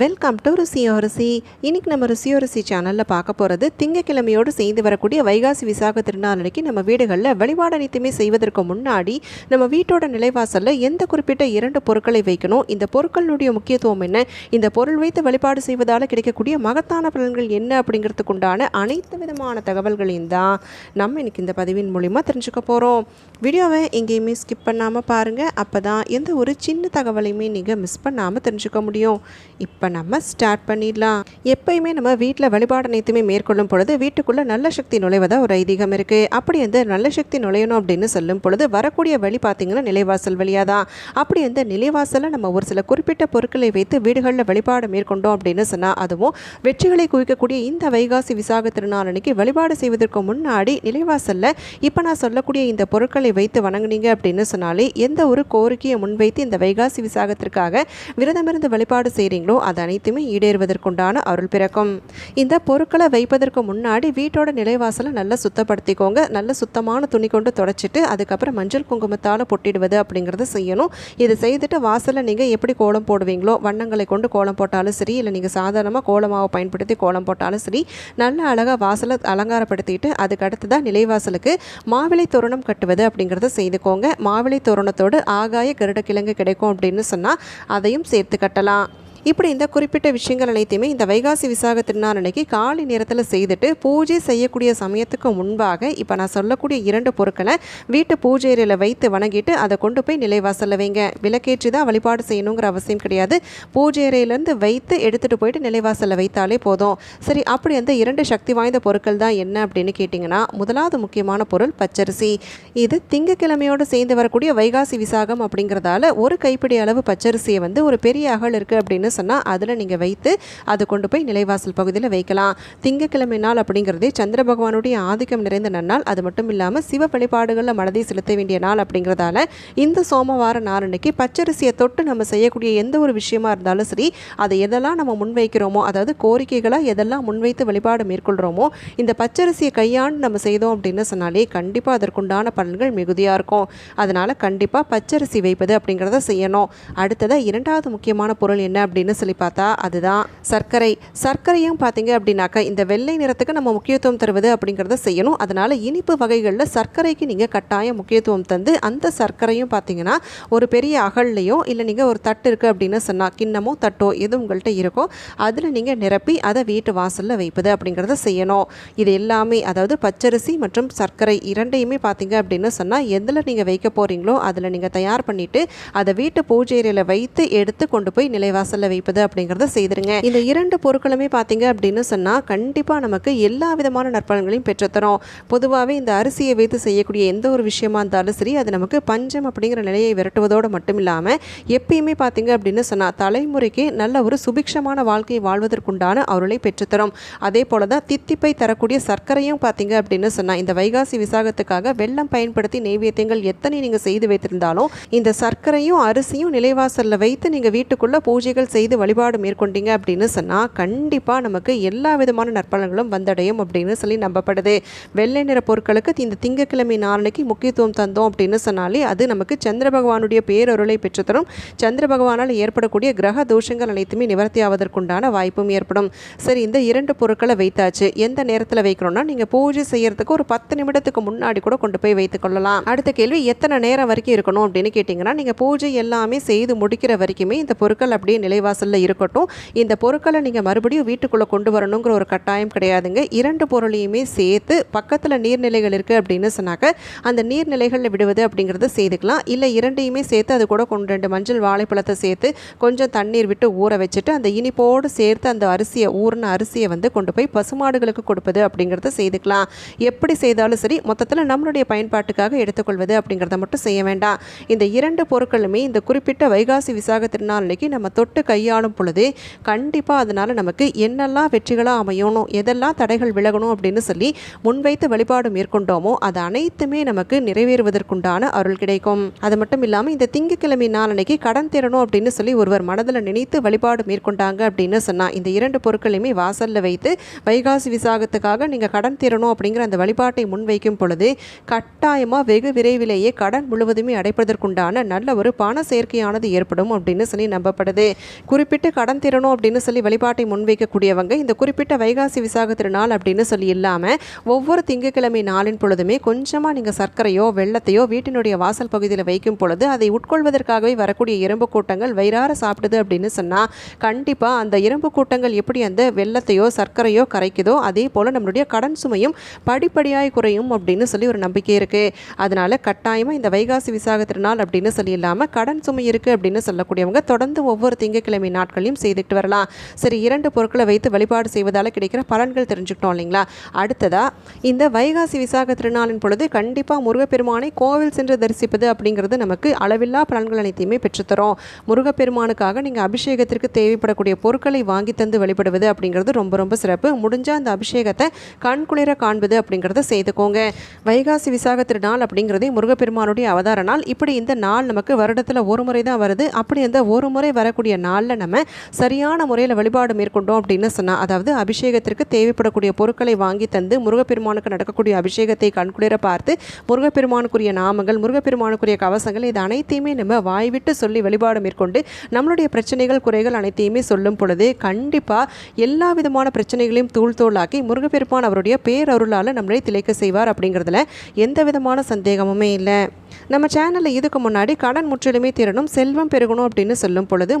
Welcome to ருசியோ ருசி. இன்றைக்கி நம்ம ருசியோ ருசி சேனலில் பார்க்க போகிறது திங்கக்கிழமையோடு செய்து வரக்கூடிய வைகாசி விசாக திருநாளைக்கு நம்ம வீடுகளில் வழிபாடு அனைத்துமே செய்வதற்கு முன்னாடி நம்ம வீட்டோட நிலைவாசலில் எந்த குறிப்பிட்ட இரண்டு பொருட்களை வைக்கணும்? இந்த பொருட்களுடைய முக்கியத்துவம் என்ன? இந்த பொருள் வைத்து வழிபாடு செய்வதால் கிடைக்கக்கூடிய மகத்தான பலன்கள் என்ன அப்படிங்கிறதுக்கு உண்டான அனைத்து விதமான தகவல்களையும் தான் நம்ம இன்றைக்கி இந்த பதிவின் மூலிமா தெரிஞ்சுக்க போகிறோம் வீடியோவை எங்கேயுமே ஸ்கிப் பண்ணாமல் பாருங்கள் அப்போ தான் எந்த ஒரு சின்ன தகவலையுமே நீங்கள் மிஸ் பண்ணாமல் தெரிஞ்சுக்க முடியும். இப்போ நம்ம ஸ்டார்ட் பண்ணிடலாம். எப்பயுமே நம்ம வீட்டில் வழிபாடு அனைத்துமே மேற்கொள்ளும் பொழுது வீட்டுக்குள்ளே நல்ல சக்தி நுழைவதா ஒரு ஐதீகம் இருக்குது அப்படி வந்து நல்ல சக்தி நுழையணும் அப்படின்னு சொல்லும் பொழுது வரக்கூடிய வழி பார்த்தீங்கன்னா நிலைவாசல் வழியாக தான் அப்படி அந்த நிலைவாசலில் நம்ம ஒரு சில குறிப்பிட்ட பொருட்களை வைத்து வீடுகளில் வழிபாடு மேற்கொண்டோம் அப்படின்னு சொன்னால் அதுவும் வெற்றிகளை குவிக்கக்கூடிய இந்த வைகாசி விசாக திருநாள் அன்னைக்கு வழிபாடு செய்வதற்கு முன்னாடி நிலைவாசலில் இப்போ நான் சொல்லக்கூடிய இந்த பொருட்களை வைத்து வணங்குனீங்க அப்படின்னு சொன்னாலே எந்த ஒரு கோரிக்கையை முன்வைத்து இந்த வைகாசி விசாகத்திற்காக விரதமிருந்து வழிபாடு செய்கிறீங்களோ அது அனைத்துமே ஈடேறுவதற்குண்டான அருள் பிறக்கும். இந்த பொருட்களை வைப்பதற்கு முன்னாடி வீட்டோட நிலைவாசலை நல்லா சுத்தப்படுத்திக்கோங்க. நல்ல சுத்தமான துணி கொண்டு தொடச்சிட்டு அதுக்கப்புறம் மஞ்சள் குங்குமத்தால் பொட்டிடுவது அப்படிங்கிறத செய்யணும். இது செய்துட்டு வாசலில் நீங்கள் எப்படி கோலம் போடுவீங்களோ வண்ணங்களை கொண்டு கோலம் போட்டாலும் சரி இல்லை நீங்கள் சாதாரணமாக கோலமாவை பயன்படுத்தி கோலம் போட்டாலும் சரி நல்ல அழகாக வாசலை அலங்காரப்படுத்திட்டு அதுக்கு தான் நிலைவாசலுக்கு மாவிளை தோரணம் கட்டுவது அப்படிங்கிறத செய்துக்கோங்க. மாவிளை தோரணத்தோடு ஆகாய கருடக்கிழங்கு கிடைக்கும் அப்படின்னு சொன்னால் அதையும் சேர்த்து கட்டலாம். இப்படி இந்த குறிப்பிட்ட விஷயங்கள் அனைத்தையுமே இந்த வைகாசி விசாக திருநாள் அன்னைக்கு காலை நேரத்தில் செய்துட்டு பூஜை செய்யக்கூடிய சமயத்துக்கு முன்பாக இப்போ நான் சொல்லக்கூடிய இரண்டு பொருட்களை வீட்டு பூஜை அறையில் வைத்து வணங்கிட்டு அதை கொண்டு போய் நிலைவாசலில் வைங்க. விளக்கேற்றி தான் வழிபாடு செய்யணுங்கிற அவசியம் கிடையாது. பூஜை அறையிலேருந்து வைத்து எடுத்துகிட்டு போயிட்டு நிலைவாசலில் வைத்தாலே போதும். சரி அப்படி அந்த இரண்டு சக்தி வாய்ந்த பொருட்கள் தான் என்ன அப்படின்னு கேட்டிங்கன்னா முதலாவது முக்கியமான பொருள் பச்சரிசி. இது திங்கக்கிழமையோடு சேர்ந்து வரக்கூடிய வைகாசி விசாகம் அப்படிங்கிறதால ஒரு கைப்பிடி அளவு பச்சரிசியை வந்து ஒரு பெரிய அகல் இருக்குது அப்படின்னு சொன்னால் அதில் நீங்கள் வைத்து அதை கொண்டு போய் நிலைவாசல் பகுதியில் வைக்கலாம். திங்கக்கிழமை நாள் அப்படிங்கிறதே சந்திர பகவானுடைய ஆதிக்கம் நிறைந்த நன்னாள். அது மட்டும் இல்லாமல் சிவ வழிபாடுகளில் மனதை செலுத்த வேண்டிய நாள் அப்படிங்கிறதால இந்த சோமவார நாள் அன்னைக்கு பச்சரிசியை தொட்டு நம்ம செய்யக்கூடிய எந்த ஒரு விஷயமா இருந்தாலும் சரி அதை எதெல்லாம் நம்ம முன்வைக்கிறோமோ அதாவது கோரிக்கைகளாக எதெல்லாம் முன்வைத்து வழிபாடு மேற்கொள்கிறோமோ இந்த பச்சரிசியை கையாண்டு நம்ம செய்தோம் அப்படின்னு சொன்னாலே கண்டிப்பாக அதற்குண்டான பலன்கள் மிகுதியாக இருக்கும். அதனால் கண்டிப்பாக பச்சரிசி வைப்பது அப்படிங்கிறத செய்யணும். அடுத்ததாக இரண்டாவது முக்கியமான பொருள் என்ன அப்படின்னு சொல்லி பார்த்தா அதுதான் சர்க்கரை. சர்க்கரையும் பார்த்தீங்க அப்படின்னாக்கா இந்த வெள்ளை நிறத்துக்கு நம்ம முக்கியத்துவம் தருவது அப்படிங்கிறத செய்யணும். அதனால் இனிப்பு வகைகளில் சர்க்கரைக்கு நீங்கள் கட்டாயம் முக்கியத்துவம் தந்து அந்த சர்க்கரையும் பார்த்தீங்கன்னா ஒரு பெரிய அகல்லையோ இல்லை நீங்கள் ஒரு தட்டு இருக்குது அப்படின்னு சொன்னால் கிண்ணமோ தட்டோ எது உங்கள்கிட்ட இருக்கோ அதில் நீங்கள் நிரப்பி அதை வீட்டு வாசலில் வைப்பது அப்படிங்கிறத செய்யணும். இது எல்லாமே அதாவது பச்சரிசி மற்றும் சர்க்கரை இரண்டையுமே பார்த்தீங்க அப்படின்னு சொன்னால் எதில் நீங்கள் வைக்க போகிறீங்களோ அதில் நீங்கள் தயார் பண்ணிவிட்டு அதை வீட்டு பூஜை அறையில் வைத்து எடுத்து கொண்டு போய் நிலைவாசலில் வைப்பது அப்படிங்கிறத செய்திருங்க. இந்த இரண்டு பொருட்களுமே பார்த்தீங்க அப்படின்னு சொன்னால் கண்டிப்பாக நமக்கு எல்லா விதமான நற்பலன்களையும் பெற்றுத்தரும். பொதுவாகவே இந்த அரிசியை வைத்து செய்யக்கூடிய எந்த ஒரு விஷயமா இருந்தாலும் சரி அது நமக்கு பஞ்சம் அப்படிங்கிற நிலையை விரட்டுவதோடு மட்டும் இல்லாமல் எப்பயுமே பார்த்தீங்க அப்படின்னு சொன்னால் தலைமுறைக்கு நல்ல ஒரு சுபிக்ஷமான வாழ்க்கையை வாழ்வதற்குண்டான அருளை பெற்றுத்தரும். அதே போல தான் தித்திப்பை தரக்கூடிய சர்க்கரையும் பார்த்தீங்க அப்படின்னு சொன்னால் இந்த வைகாசி விசாகத்துக்காக வெள்ளம் பயன்படுத்தி நெய்வேத்தியங்கள் எத்தனை நீங்கள் செய்து வைத்திருந்தாலும் இந்த சர்க்கரையும் அரிசியும் நிலைவாசலில் வைத்து நீங்கள் வீட்டுக்குள்ளே பூஜைகள் செய்து வழிபாடு மேற்கொண்டீங்க அப்படின்னு சொன்னால் கண்டிப்பாக நமக்கு எல்லா விதமான நற்பலன்களும் வந்தடையும் அப்படின்னு சொல்லி நம்பப்படுது. வெள்ளை நிற பொருட்களுக்கு இந்த திங்கக்கிழமை நாளனைக்கு முக்கியத்துவம் தந்தோம் அப்படின்னு சொன்னாலே அது நமக்கு சந்திர பகவானுடைய பேரருளை பெற்றுத்தரும். சந்திர பகவானால் ஏற்படக்கூடிய கிரக தோஷங்கள் அனைத்துமே நிவர்த்தி ஆவதற்குண்டான வாய்ப்பும் ஏற்படும். சரி இந்த இரண்டு பொருட்களை வைத்தாச்சு. எந்த நேரத்தில் வைக்கிறோம்னா நீங்கள் பூஜை செய்யறதுக்கு ஒரு பத்து நிமிடத்துக்கு முன்னாடி கூட கொண்டு போய் வைத்துக் கொள்ளலாம். அடுத்த கேள்வி எத்தனை நேரம் வரைக்கும் இருக்கணும் அப்படின்னு கேட்டிங்கன்னா நீங்கள் பூஜை எல்லாமே செய்து முடிக்கிற வரைக்குமே இந்த பொருட்கள் அப்படியே நிலை நிலைவாசலில் இருக்கட்டும் இந்த பொருட்களை நீங்கள் மறுபடியும் வீட்டுக்குள்ளே கொண்டு வரணுங்கிற ஒரு கட்டாயம் கிடையாதுங்க. இரண்டு பொருளையுமே சேர்த்து பக்கத்தில் நீர்நிலைகள் இருக்குது அப்படின்னு சொன்னாக்க அந்த நீர்நிலைகளில் விடுவது அப்படிங்கிறத செய்துக்கலாம். இல்லை இரண்டையுமே சேர்த்து அது கூட கொண்டு ரெண்டு மஞ்சள் வாழைப்பழத்தை சேர்த்து கொஞ்சம் தண்ணீர் விட்டு ஊற வச்சுட்டு அந்த இனிப்போடு சேர்த்து அந்த அரிசியை ஊறின அரிசியை வந்து கொண்டு போய் பசுமாடுகளுக்கு கொடுப்பது அப்படிங்கிறத செய்துக்கலாம். எப்படி செய்தாலும் சரி மொத்தத்தில் நம்மளுடைய பயன்பாட்டுக்காக எடுத்துக்கொள்வது அப்படிங்கிறத மட்டும் செய்ய வேண்டாம். இந்த இரண்டு பொருட்களுமே இந்த குறிப்பிட்ட வைகாசி விசாக திருநாள் அன்னைக்கு நம்ம தொட்டு கையாளும் பொழுது கண்டிப்பாக அதனால் நமக்கு என்னெல்லாம் வெற்றிகளாக அமையணும் எதெல்லாம் தடைகள் விலகணும் அப்படின்னு சொல்லி முன்வைத்து வழிபாடு மேற்கொண்டோமோ அது அனைத்துமே நமக்கு நிறைவேறுவதற்குண்டான அருள் கிடைக்கும். அது மட்டும் இல்லாமல் இந்த திங்கக்கிழமை நாளன்னைக்கு கடன் திறனும் அப்படின்னு சொல்லி ஒருவர் மனதில் நினைத்து வழிபாடு மேற்கொண்டாங்க அப்படின்னு சொன்னால் இந்த இரண்டு பொருட்களையுமே வாசலில் வைத்து வைகாசி விசாகத்துக்காக நீங்கள் கடன் தீரணும் அப்படிங்கிற அந்த வழிபாட்டை முன்வைக்கும் பொழுது கட்டாயமாக வெகு விரைவிலேயே கடன் முழுவதுமே அடைப்பதற்குண்டான நல்ல ஒரு பண சேர்க்கையானது ஏற்படும் அப்படின்னு சொல்லி நம்பப்படுது. குறிப்பிட்டு கடன் திறனும் அப்படின்னு சொல்லி வழிபாட்டை முன்வைக்கக்கூடியவங்க இந்த குறிப்பிட்ட வைகாசி விசாக திருநாள் அப்படின்னு சொல்லி இல்லாமல் ஒவ்வொரு திங்கட்கிழமை நாளின் பொழுதுமே கொஞ்சமாக நீங்கள் சர்க்கரையோ வெள்ளத்தையோ வீட்டினுடைய வாசல் பகுதியில் வைக்கும் பொழுது அதை உட்கொள்வதற்காகவே வரக்கூடிய எறும்பு கூட்டங்கள் வயிறார சாப்பிடுது அப்படின்னு சொன்னால் கண்டிப்பாக அந்த எறும்பு கூட்டங்கள் எப்படி அந்த வெள்ளத்தையோ சர்க்கரையோ கரைக்குதோ அதே போல் நம்மளுடைய கடன் சுமையும் படிப்படியாய் குறையும் அப்படின்னு சொல்லி ஒரு நம்பிக்கை இருக்குது அதனால் கட்டாயமாக இந்த வைகாசி விசாக திருநாள் அப்படின்னு சொல்லி இல்லாமல் கடன் சுமை இருக்குது அப்படின்னு சொல்லக்கூடியவங்க தொடர்ந்து ஒவ்வொரு திங்கட்கிழமை நாட்களையும் செய்துட்டு வரலாம். சரி இரண்டு பொருட்களை வைத்து வழிபாடு செய்வதால் கிடைக்கிற பலன்கள் தெரிஞ்சுக்கிட்டோம் இல்லைங்களா? அடுத்ததாக இந்த வைகாசி விசாக திருநாளின் பொழுது கண்டிப்பாக முருகப்பெருமானை கோவில் சென்று தரிசிப்பது அப்படிங்கிறது நமக்கு அளவில்லா பலன்கள் அனைத்தையுமே பெற்றுத்தரும். முருகப்பெருமானுக்காக நீங்கள் அபிஷேகத்திற்கு தேவைப்படக்கூடிய பொருட்களை வாங்கி தந்து வழிபடுவது அப்படிங்கிறது ரொம்ப ரொம்ப சிறப்பு. முடிஞ்சால் அந்த அபிஷேகத்தை கண்குளிர காண்பது அப்படிங்கிறத செய்துக்கோங்க. வைகாசி விசாக திருநாள் அப்படிங்கிறதே முருகப்பெருமானுடைய அவதார நாள். இப்படி இந்த நாள் நமக்கு வருடத்தில் ஒரு முறை தான் வருது. அப்படி அந்த ஒரு முறை வரக்கூடிய நாள் நாளில் நம்ம சரியான முறையில் வழிபாடு மேற்கொண்டோம் அப்படின்னு சொன்னால் அதாவது அபிஷேகத்திற்கு தேவைப்படக்கூடிய பொருட்களை வாங்கி தந்து முருகப்பெருமானுக்கு நடக்கக்கூடிய அபிஷேகத்தை கண்குளிர பார்த்து முருகப்பெருமானுக்குரிய நாமங்கள் முருகப்பெருமானுக்குரிய கவசங்கள் இது அனைத்தையுமே நம்ம வாய்விட்டு சொல்லி வழிபாடு மேற்கொண்டு நம்மளுடைய பிரச்சனைகள் குறைகள் அனைத்தையுமே சொல்லும் பொழுது கண்டிப்பாக எல்லா விதமான பிரச்சனைகளையும் தூள் தோளாக்கி முருகப்பெருமான் அவருடைய பேரருளால் நம்மளை திளைக்க செய்வார் அப்படிங்கிறதுல எந்த விதமான சந்தேகமுமே இல்லை. நம்ம சேனலில் இதுக்கு முன்னாடி கடன் முற்றிலுமே திறனும் செல்வம் பெருகணும் அப்படின்னு சொல்லும் பொழுது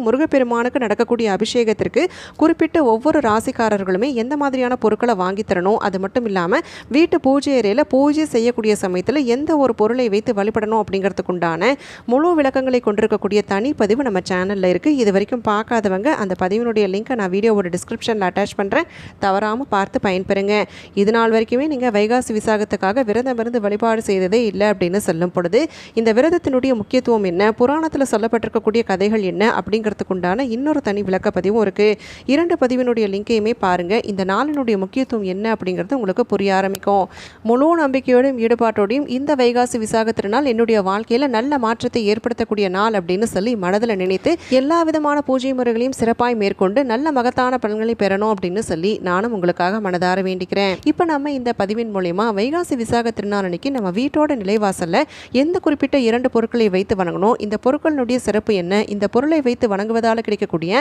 பெருமானுக்கு நடக்கக்கூடிய அபிஷேகத்திற்கு குறிப்பிட்ட ஒவ்வொரு ராசிக்காரர்களுமே எந்த மாதிரியான பொருட்களை வாங்கி தரணும்? அது மட்டும் இல்லாமல் வீட்டு பூஜை அறையில் பூஜை செய்யக்கூடிய சமயத்தில் எந்த ஒரு பொருளை வைத்து வழிபடணும் அப்படிங்கிறதுக்குண்டான முழு விளக்கங்களை கொண்டிருக்கக்கூடிய தனி பதிவு நம்ம சேனலில் இருக்குது இது வரைக்கும் பார்க்காதவங்க அந்த பதிவினுடைய லிங்க்கை நான் வீடியோவோட டிஸ்கிரிப்ஷனில் அட்டாச் பண்ணுறேன் தவறாமல் பார்த்து பயன்பெறுங்க. இது நாள் வரைக்குமே நீங்கள் வைகாசி விசாகத்துக்காக விரதம் இருந்து வழிபாடு செய்ததே இல்லை அப்படின்னு சொல்லும் பொழுது இந்த விரதத்தினுடைய முக்கியத்துவம் என்ன? புராணத்தில் சொல்லப்பட்டிருக்கக்கூடிய கதைகள் என்ன? அப்படிங்கிறதுக்கு உண்டான இன்னொரு தனி விளக்க பதிவும் இருக்குது இரண்டு பதிவினுடைய லிங்கையுமே பாருங்கள் இந்த நாளினுடைய முக்கியத்துவம் என்ன அப்படிங்கிறது உங்களுக்கு புரிய ஆரம்பிக்கும். முழு நம்பிக்கையோடும் ஈடுபாட்டோடையும் இந்த வைகாசி விசாக திருநாள் என்னுடைய வாழ்க்கையில் நல்ல மாற்றத்தை ஏற்படுத்தக்கூடிய நாள் அப்படின்னு சொல்லி மனதில் நினைத்து எல்லா விதமான பூஜை முறைகளையும் சிறப்பாய் மேற்கொண்டு நல்ல மகத்தான பலன்களை பெறணும் அப்படின்னு சொல்லி நானும் உங்களுக்காக மனதார வேண்டிக்கிறேன். இப்போ நம்ம இந்த பதிவின் மூலயமா வைகாசி விசாக திருநாள் அன்னைக்கு நம்ம வீட்டோட நிலைவாசலில் எந்த குறிப்பிட்ட இரண்டு பொருட்களை வைத்து வணங்கணும்? இந்த பொருட்களினுடைய சிறப்பு என்ன? இந்த பொருளை வைத்து வணங்குவதால் கிடைக்கக்கூடிய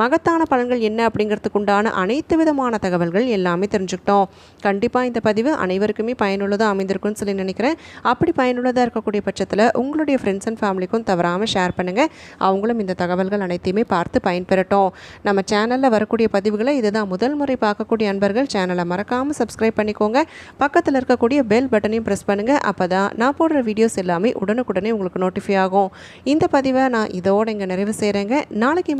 மகத்தான பலன்கள் என்ன அப்படிங்கிறதுக்கு உண்டான அனைத்து விதமான தகவல்கள் எல்லாமே தெரிஞ்சுக்கிட்டோம். கண்டிப்பாக இந்த பதிவு அனைவருக்குமே பயனுள்ளதாக அமைந்திருக்கும்னு சொல்லி நினைக்கிறேன். அப்படி பயனுள்ளதாக இருக்கக்கூடிய பட்சத்தில் உங்களுடைய ஃப்ரெண்ட்ஸ் அண்ட் ஃபேமிலிக்கும் தவறாமல் ஷேர் பண்ணுங்கள் அவங்களும் இந்த தகவல்கள் அனைத்தையுமே பார்த்து பயன்பெறட்டும். நம்ம சேனலில் வரக்கூடிய பதிவுகளை இதுதான் முதல் முறை பார்க்கக்கூடிய அன்பர்கள் சேனலை மறக்காமல் சப்ஸ்கிரைப் பண்ணிக்கோங்க. பக்கத்தில் இருக்கக்கூடிய பெல் பட்டனையும் ப்ரெஸ் பண்ணுங்கள் அப்போ தான் நான் போடுற வீடியோஸ் எல்லாமே உடனுக்குடனே உங்களுக்கு நோட்டிஃபை ஆகும். இந்த பதிவை நான் இதோடு இங்கே நிறைவு செய்கிறேங்க நாளைக்கு